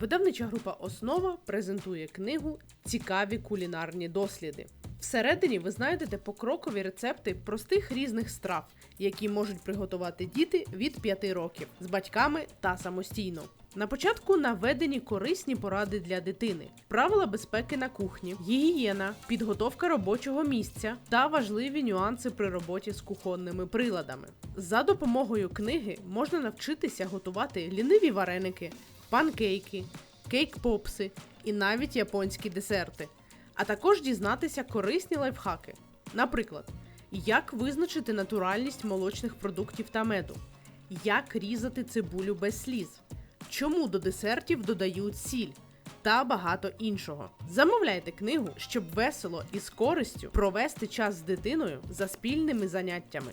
Видавнича група Основа презентує книгу Цікаві кулінарні досліди. Всередині ви знайдете покрокові рецепти простих різних страв, які можуть приготувати діти від 5 років з батьками та самостійно. На початку наведені корисні поради для дитини, правила безпеки на кухні, гігієна, підготовка робочого місця та важливі нюанси при роботі з кухонними приладами. За допомогою книги можна навчитися готувати ліниві вареники, панкейки, кейк-попси і навіть японські десерти, а також дізнатися корисні лайфхаки. Наприклад, як визначити натуральність молочних продуктів та меду, як різати цибулю без сліз, чому до десертів додають сіль та багато іншого. Замовляйте книгу, щоб весело і з користю провести час з дитиною за спільними заняттями.